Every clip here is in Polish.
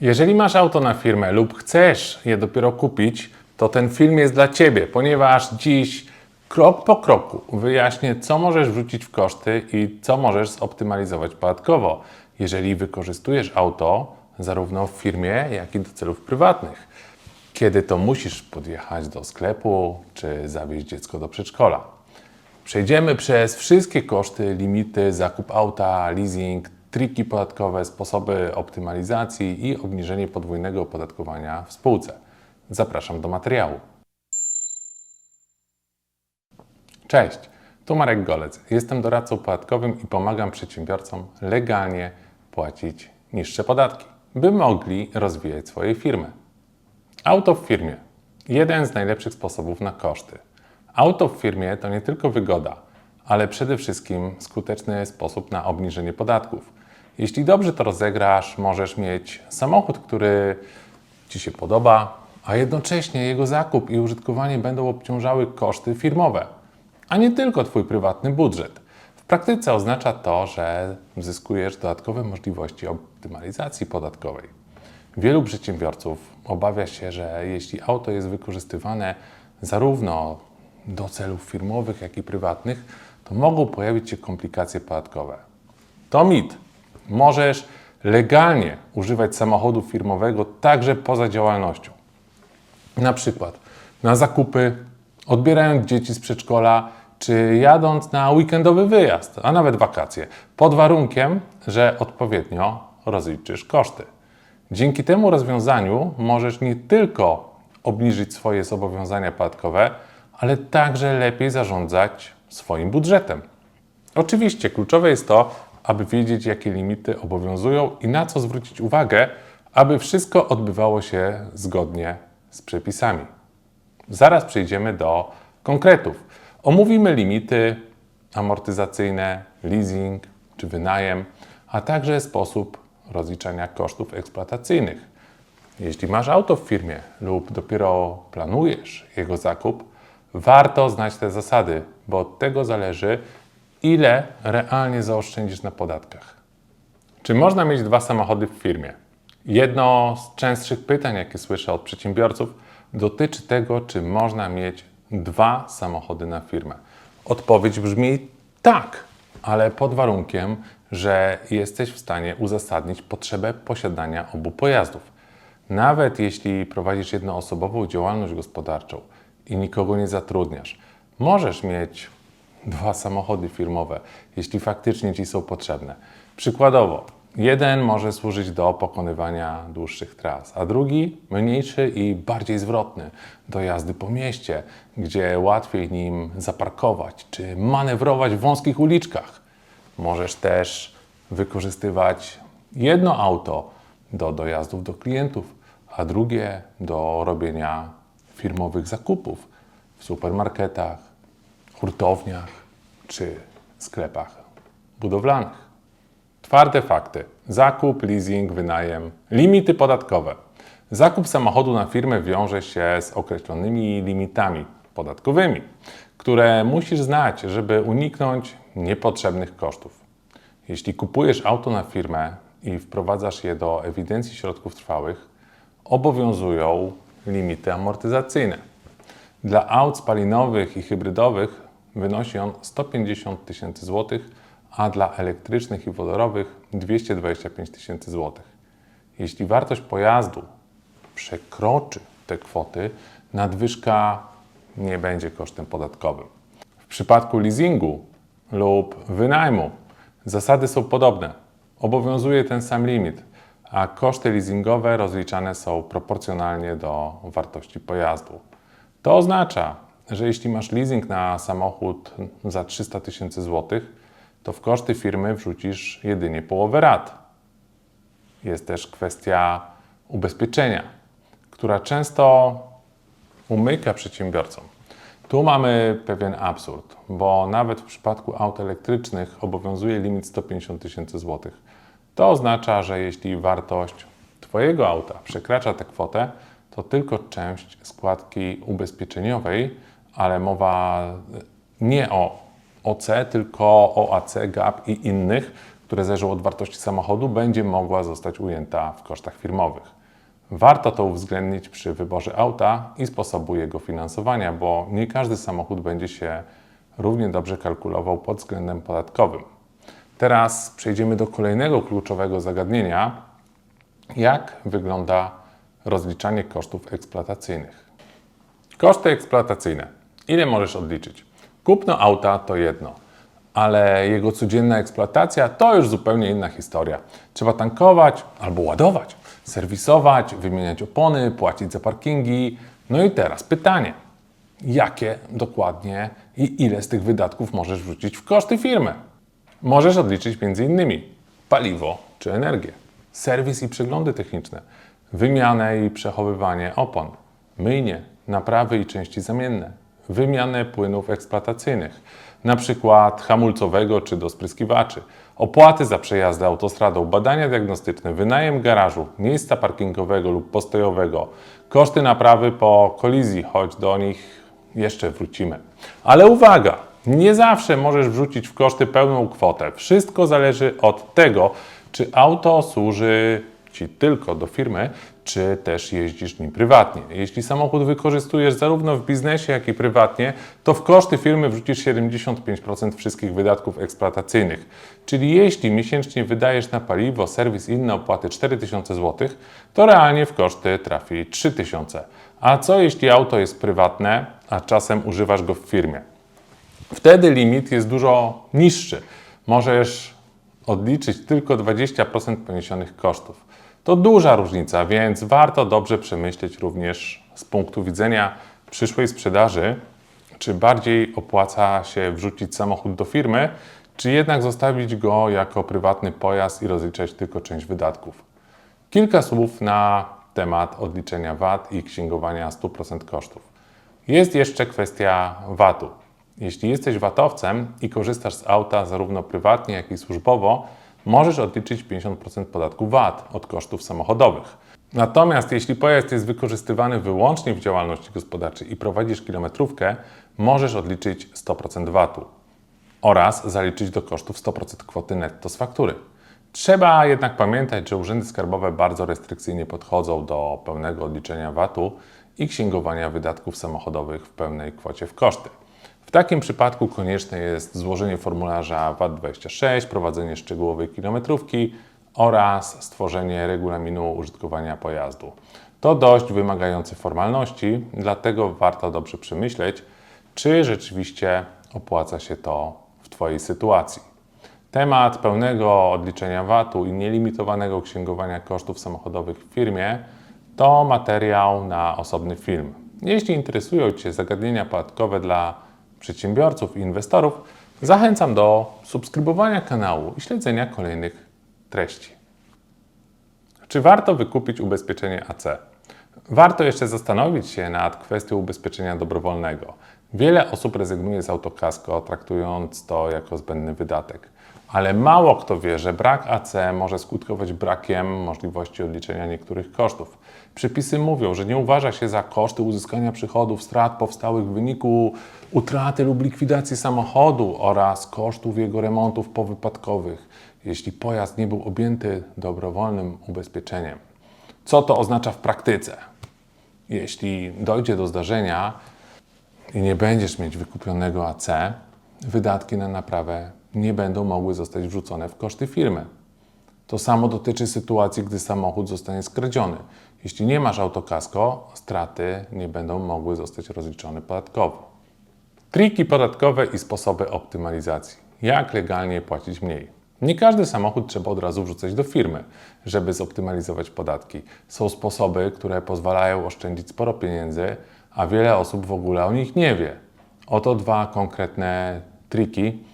Jeżeli masz auto na firmę lub chcesz je dopiero kupić, to ten film jest dla Ciebie, ponieważ dziś krok po kroku wyjaśnię, co możesz wrzucić w koszty i co możesz zoptymalizować podatkowo, jeżeli wykorzystujesz auto zarówno w firmie, jak i do celów prywatnych. Kiedy to musisz podjechać do sklepu czy zawieźć dziecko do przedszkola. Przejdziemy przez wszystkie koszty, limity, zakup auta, leasing, triki podatkowe, sposoby optymalizacji i obniżenie podwójnego opodatkowania w spółce. Zapraszam do materiału. Cześć, tu Marek Golec. Jestem doradcą podatkowym i pomagam przedsiębiorcom legalnie płacić niższe podatki, by mogli rozwijać swoje firmy. Auto w firmie. Jeden z najlepszych sposobów na koszty. Auto w firmie to nie tylko wygoda, ale przede wszystkim skuteczny sposób na obniżenie podatków. Jeśli dobrze to rozegrasz, możesz mieć samochód, który Ci się podoba, a jednocześnie jego zakup i użytkowanie będą obciążały koszty firmowe, a nie tylko Twój prywatny budżet. W praktyce oznacza to, że zyskujesz dodatkowe możliwości optymalizacji podatkowej. Wielu przedsiębiorców obawia się, że jeśli auto jest wykorzystywane zarówno do celów firmowych, jak i prywatnych, to mogą pojawić się komplikacje podatkowe. To mit. Możesz legalnie używać samochodu firmowego także poza działalnością. Na przykład na zakupy, odbierając dzieci z przedszkola, czy jadąc na weekendowy wyjazd, a nawet wakacje, pod warunkiem, że odpowiednio rozliczysz koszty. Dzięki temu rozwiązaniu możesz nie tylko obniżyć swoje zobowiązania podatkowe, ale także lepiej zarządzać swoim budżetem. Oczywiście kluczowe jest to, aby wiedzieć, jakie limity obowiązują i na co zwrócić uwagę, aby wszystko odbywało się zgodnie z przepisami. Zaraz przejdziemy do konkretów. Omówimy limity amortyzacyjne, leasing czy wynajem, a także sposób rozliczania kosztów eksploatacyjnych. Jeśli masz auto w firmie lub dopiero planujesz jego zakup, warto znać te zasady, bo od tego zależy, ile realnie zaoszczędzisz na podatkach. Czy można mieć dwa samochody w firmie? Jedno z częstszych pytań, jakie słyszę od przedsiębiorców, dotyczy tego, czy można mieć dwa samochody na firmę. Odpowiedź brzmi tak, ale pod warunkiem, że jesteś w stanie uzasadnić potrzebę posiadania obu pojazdów. Nawet jeśli prowadzisz jednoosobową działalność gospodarczą i nikogo nie zatrudniasz, możesz mieć dwa samochody firmowe, jeśli faktycznie ci są potrzebne. Przykładowo, jeden może służyć do pokonywania dłuższych tras, a drugi mniejszy i bardziej zwrotny do jazdy po mieście, gdzie łatwiej nim zaparkować czy manewrować w wąskich uliczkach. Możesz też wykorzystywać jedno auto do dojazdów do klientów, a drugie do robienia firmowych zakupów w supermarketach, hurtowniach czy sklepach budowlanych. Twarde fakty. Zakup, leasing, wynajem, limity podatkowe. Zakup samochodu na firmę wiąże się z określonymi limitami podatkowymi, które musisz znać, żeby uniknąć niepotrzebnych kosztów. Jeśli kupujesz auto na firmę i wprowadzasz je do ewidencji środków trwałych, obowiązują limity amortyzacyjne. Dla aut spalinowych i hybrydowych wynosi on 150 tysięcy złotych, a dla elektrycznych i wodorowych 225 tysięcy złotych. Jeśli wartość pojazdu przekroczy te kwoty, nadwyżka nie będzie kosztem podatkowym. W przypadku leasingu lub wynajmu zasady są podobne. Obowiązuje ten sam limit, a koszty leasingowe rozliczane są proporcjonalnie do wartości pojazdu. To oznacza, że jeśli masz leasing na samochód za 300 tysięcy złotych, to w koszty firmy wrzucisz jedynie połowę rat. Jest też kwestia ubezpieczenia, która często umyka przedsiębiorcom. Tu mamy pewien absurd, bo nawet w przypadku aut elektrycznych obowiązuje limit 150 tysięcy złotych. To oznacza, że jeśli wartość Twojego auta przekracza tę kwotę, to tylko część składki ubezpieczeniowej, ale mowa nie o OC, tylko o AC, GAP i innych, które zależą od wartości samochodu, będzie mogła zostać ujęta w kosztach firmowych. Warto to uwzględnić przy wyborze auta i sposobu jego finansowania, bo nie każdy samochód będzie się równie dobrze kalkulował pod względem podatkowym. Teraz przejdziemy do kolejnego kluczowego zagadnienia, jak wygląda rozliczanie kosztów eksploatacyjnych. Koszty eksploatacyjne. Ile możesz odliczyć? Kupno auta to jedno, ale jego codzienna eksploatacja to już zupełnie inna historia. Trzeba tankować albo ładować, serwisować, wymieniać opony, płacić za parkingi. No i teraz pytanie: jakie dokładnie i ile z tych wydatków możesz wrzucić w koszty firmy? Możesz odliczyć m.in. paliwo czy energię, serwis i przeglądy techniczne, wymianę i przechowywanie opon, myjnie, naprawy i części zamienne, wymianę płynów eksploatacyjnych, przykład hamulcowego czy do spryskiwaczy, opłaty za przejazdy autostradą, badania diagnostyczne, wynajem garażu, miejsca parkingowego lub postojowego, koszty naprawy po kolizji, choć do nich jeszcze wrócimy. Ale uwaga! Nie zawsze możesz wrzucić w koszty pełną kwotę. Wszystko zależy od tego, czy auto służy Ci tylko do firmy, czy też jeździsz nim prywatnie. Jeśli samochód wykorzystujesz zarówno w biznesie, jak i prywatnie, to w koszty firmy wrzucisz 75% wszystkich wydatków eksploatacyjnych. Czyli jeśli miesięcznie wydajesz na paliwo, serwis i inne opłaty 4000 zł, to realnie w koszty trafi 3000. A co jeśli auto jest prywatne, a czasem używasz go w firmie? Wtedy limit jest dużo niższy. Możesz odliczyć tylko 20% poniesionych kosztów. To duża różnica, więc warto dobrze przemyśleć również z punktu widzenia przyszłej sprzedaży, czy bardziej opłaca się wrzucić samochód do firmy, czy jednak zostawić go jako prywatny pojazd i rozliczać tylko część wydatków. Kilka słów na temat odliczenia VAT i księgowania 100% kosztów. Jest jeszcze kwestia VAT-u. Jeśli jesteś VAT-owcem i korzystasz z auta zarówno prywatnie, jak i służbowo, możesz odliczyć 50% podatku VAT od kosztów samochodowych. Natomiast jeśli pojazd jest wykorzystywany wyłącznie w działalności gospodarczej i prowadzisz kilometrówkę, możesz odliczyć 100% VAT-u oraz zaliczyć do kosztów 100% kwoty netto z faktury. Trzeba jednak pamiętać, że urzędy skarbowe bardzo restrykcyjnie podchodzą do pełnego odliczenia VAT-u i księgowania wydatków samochodowych w pełnej kwocie w koszty. W takim przypadku konieczne jest złożenie formularza VAT-26, prowadzenie szczegółowej kilometrówki oraz stworzenie regulaminu użytkowania pojazdu. To dość wymagające formalności, dlatego warto dobrze przemyśleć, czy rzeczywiście opłaca się to w Twojej sytuacji. Temat pełnego odliczenia VAT-u i nielimitowanego księgowania kosztów samochodowych w firmie to materiał na osobny film. Jeśli interesują Cię zagadnienia podatkowe dla przedsiębiorców i inwestorów, zachęcam do subskrybowania kanału i śledzenia kolejnych treści. Czy warto wykupić ubezpieczenie AC? Warto jeszcze zastanowić się nad kwestią ubezpieczenia dobrowolnego. Wiele osób rezygnuje z autokasko, traktując to jako zbędny wydatek. Ale mało kto wie, że brak AC może skutkować brakiem możliwości odliczenia niektórych kosztów. Przepisy mówią, że nie uważa się za koszty uzyskania przychodów, strat powstałych w wyniku utraty lub likwidacji samochodu oraz kosztów jego remontów powypadkowych, jeśli pojazd nie był objęty dobrowolnym ubezpieczeniem. Co to oznacza w praktyce? Jeśli dojdzie do zdarzenia i nie będziesz mieć wykupionego AC, wydatki na naprawę nie będą mogły zostać wrzucone w koszty firmy. To samo dotyczy sytuacji, gdy samochód zostanie skradziony. Jeśli nie masz autokasko, straty nie będą mogły zostać rozliczone podatkowo. Triki podatkowe i sposoby optymalizacji. Jak legalnie płacić mniej? Nie każdy samochód trzeba od razu wrzucać do firmy, żeby zoptymalizować podatki. Są sposoby, które pozwalają oszczędzić sporo pieniędzy, a wiele osób w ogóle o nich nie wie. Oto dwa konkretne triki,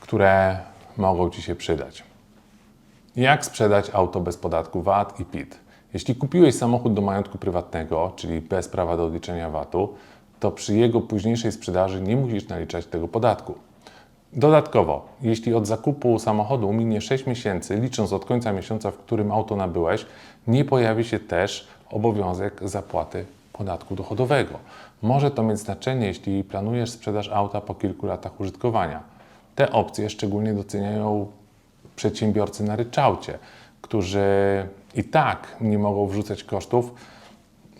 które mogą Ci się przydać. Jak sprzedać auto bez podatku VAT i PIT? Jeśli kupiłeś samochód do majątku prywatnego, czyli bez prawa do odliczenia VAT-u, to przy jego późniejszej sprzedaży nie musisz naliczać tego podatku. Dodatkowo, jeśli od zakupu samochodu minie 6 miesięcy, licząc od końca miesiąca, w którym auto nabyłeś, nie pojawi się też obowiązek zapłaty podatku dochodowego. Może to mieć znaczenie, jeśli planujesz sprzedaż auta po kilku latach użytkowania. Te opcje szczególnie doceniają przedsiębiorcy na ryczałcie, którzy i tak nie mogą wrzucać kosztów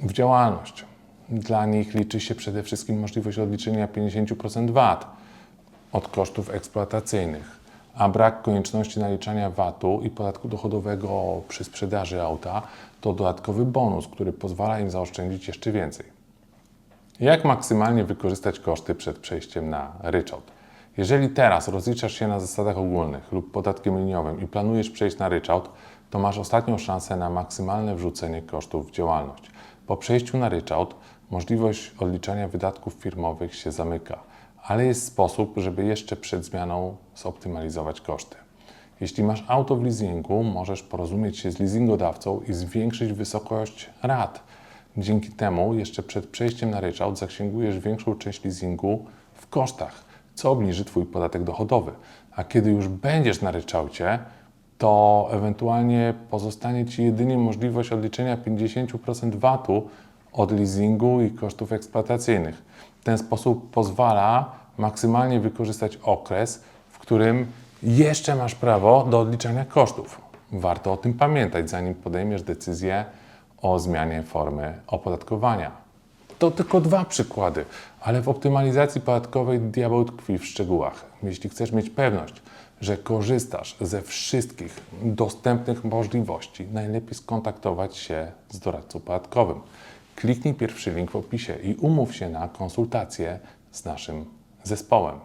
w działalność. Dla nich liczy się przede wszystkim możliwość odliczenia 50% VAT od kosztów eksploatacyjnych, a brak konieczności naliczania VAT-u i podatku dochodowego przy sprzedaży auta to dodatkowy bonus, który pozwala im zaoszczędzić jeszcze więcej. Jak maksymalnie wykorzystać koszty przed przejściem na ryczałt? Jeżeli teraz rozliczasz się na zasadach ogólnych lub podatkiem liniowym i planujesz przejść na ryczałt, to masz ostatnią szansę na maksymalne wrzucenie kosztów w działalność. Po przejściu na ryczałt możliwość odliczania wydatków firmowych się zamyka, ale jest sposób, żeby jeszcze przed zmianą zoptymalizować koszty. Jeśli masz auto w leasingu, możesz porozumieć się z leasingodawcą i zwiększyć wysokość rat. Dzięki temu jeszcze przed przejściem na ryczałt zaksięgujesz większą część leasingu w kosztach, co obniży Twój podatek dochodowy. A kiedy już będziesz na ryczałcie, to ewentualnie pozostanie Ci jedynie możliwość odliczenia 50% VAT-u od leasingu i kosztów eksploatacyjnych. W ten sposób pozwala maksymalnie wykorzystać okres, w którym jeszcze masz prawo do odliczania kosztów. Warto o tym pamiętać, zanim podejmiesz decyzję o zmianie formy opodatkowania. To tylko dwa przykłady, ale w optymalizacji podatkowej diabeł tkwi w szczegółach. Jeśli chcesz mieć pewność, że korzystasz ze wszystkich dostępnych możliwości, najlepiej skontaktować się z doradcą podatkowym. Kliknij pierwszy link w opisie i umów się na konsultację z naszym zespołem.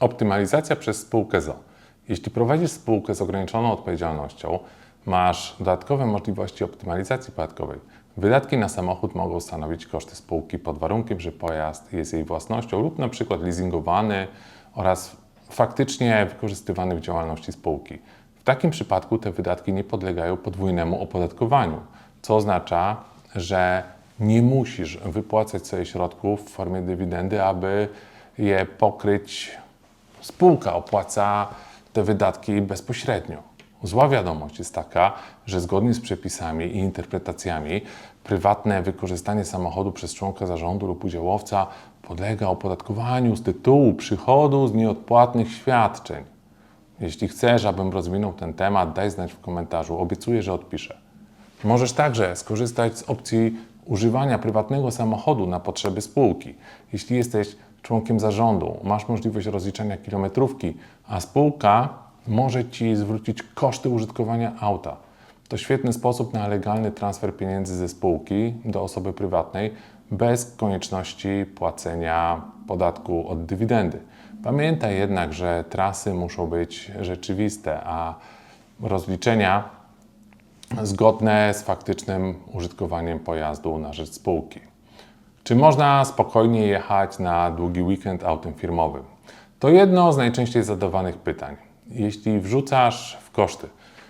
Optymalizacja przez spółkę ZO. Jeśli prowadzisz spółkę z ograniczoną odpowiedzialnością, masz dodatkowe możliwości optymalizacji podatkowej. Wydatki na samochód mogą stanowić koszty spółki pod warunkiem, że pojazd jest jej własnością lub na przykład leasingowany oraz faktycznie wykorzystywany w działalności spółki. W takim przypadku te wydatki nie podlegają podwójnemu opodatkowaniu, co oznacza, że nie musisz wypłacać sobie środków w formie dywidendy, aby je pokryć. Spółka opłaca te wydatki bezpośrednio. Zła wiadomość jest taka, że zgodnie z przepisami i interpretacjami prywatne wykorzystanie samochodu przez członka zarządu lub udziałowca podlega opodatkowaniu z tytułu przychodu z nieodpłatnych świadczeń. Jeśli chcesz, abym rozwinął ten temat, daj znać w komentarzu. Obiecuję, że odpiszę. Możesz także skorzystać z opcji używania prywatnego samochodu na potrzeby spółki. Jeśli jesteś członkiem zarządu, masz możliwość rozliczenia kilometrówki, a spółka może Ci zwrócić koszty użytkowania auta. To świetny sposób na legalny transfer pieniędzy ze spółki do osoby prywatnej bez konieczności płacenia podatku od dywidendy. Pamiętaj jednak, że trasy muszą być rzeczywiste, a rozliczenia zgodne z faktycznym użytkowaniem pojazdu na rzecz spółki. Czy można spokojnie jechać na długi weekend autem firmowym? To jedno z najczęściej zadawanych pytań. Jeśli wrzucasz w koszty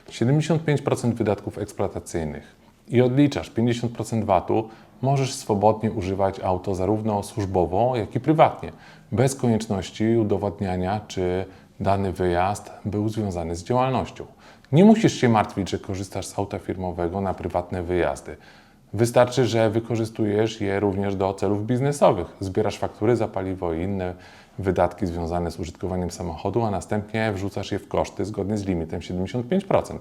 75% wydatków eksploatacyjnych i odliczasz 50% VAT-u, możesz swobodnie używać auto zarówno służbowo, jak i prywatnie, bez konieczności udowadniania, czy dany wyjazd był związany z działalnością. Nie musisz się martwić, że korzystasz z auta firmowego na prywatne wyjazdy. Wystarczy, że wykorzystujesz je również do celów biznesowych. Zbierasz faktury za paliwo i inne wydatki związane z użytkowaniem samochodu, a następnie wrzucasz je w koszty zgodnie z limitem 75%.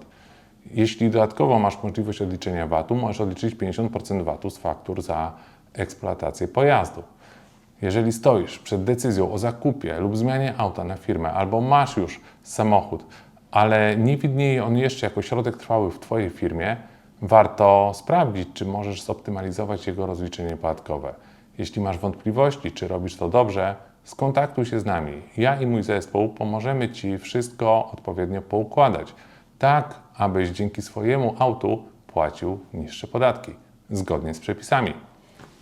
Jeśli dodatkowo masz możliwość odliczenia VAT-u, możesz odliczyć 50% VAT-u z faktur za eksploatację pojazdu. Jeżeli stoisz przed decyzją o zakupie lub zmianie auta na firmę, albo masz już samochód, ale nie widnieje on jeszcze jako środek trwały w Twojej firmie, warto sprawdzić, czy możesz zoptymalizować jego rozliczenie podatkowe. Jeśli masz wątpliwości, czy robisz to dobrze, skontaktuj się z nami. Ja i mój zespół pomożemy Ci wszystko odpowiednio poukładać, tak abyś dzięki swojemu autu płacił niższe podatki, zgodnie z przepisami.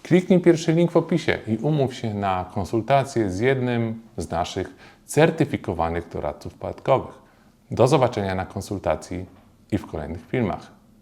Kliknij pierwszy link w opisie i umów się na konsultację z jednym z naszych certyfikowanych doradców podatkowych. Do zobaczenia na konsultacji i w kolejnych filmach.